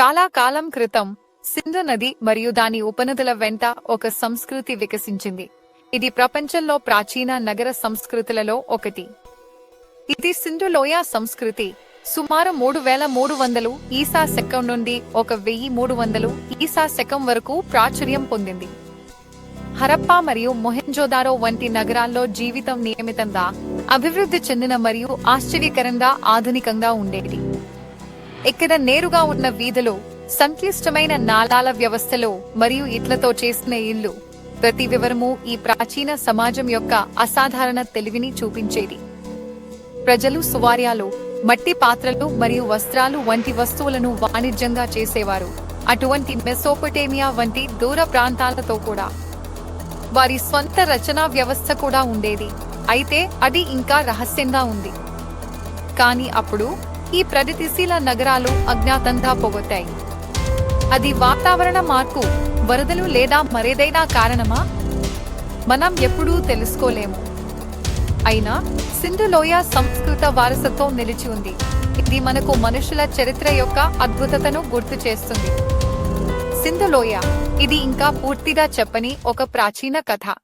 చాలా కాలం క్రితం సింధు నది మరియు దాని ఉపనదుల వెంట ఒక సంస్కృతి వికసించింది. ఇది ప్రపంచంలో ప్రాచీన నగర సంస్కృతులలో ఒకటి. ఇది సింధు లోయ సంస్కృతి. సుమారు మూడు వేల మూడు వందలు ఈసా శకం నుండి ఒక వెయ్యి మూడు వందలు ఈసా శకం వరకు ప్రాచుర్యం పొందింది. హరప్పా మరియు మొహెంజోదారో వంటి నగరాల్లో జీవితం నియమితంగా అభివృద్ధి చెందిన మరియు ఆశ్చర్యకరంగా ఆధునికంగా ఉండేది. ఇక్కడ నేరుగా ఉన్న వీధులు సంక్లిష్టమైన నాళాల వ్యవస్థలో మరియు ఇట్లతో చేసిన ఇల్లు ప్రతి వివరము ఈ ప్రాచీన సమాజం యొక్క అసాధారణ తెలివిని చూపించేది. ప్రజలు సువార్యాలు మట్టి పాత్రలు మరియు వస్త్రాలు వంటి వస్తువులను వాణిజ్యంగా చేసేవారు. అటువంటి మెసోపొటేమియా వంటి దూర ప్రాంతాలతో కూడా. వారి స్వంత రచనా వ్యవస్థ కూడా ఉండేది. అయితే అది ఇంకా రహస్యంగా ఉంది. కానీ అప్పుడు ఈ ప్రగతిశీల నగరాలు అజ్ఞాతంగా పోగొట్టాయి. అది వాతావరణ మార్పు వరదలు లేదా మరేదైనా కారణమా? మనం ఎప్పుడూ తెలుసుకోలేము. అయినా సింధు లోయ సంస్కృత వారసత్వం నిలిచి ఉంది. ఇది మనకు మనుషుల చరిత్ర యొక్క అద్భుతతను గుర్తు చేస్తుంది. సింధులోయ ఇది ఇంకా పూర్తిగా చెప్పని ఒక ప్రాచీన కథ.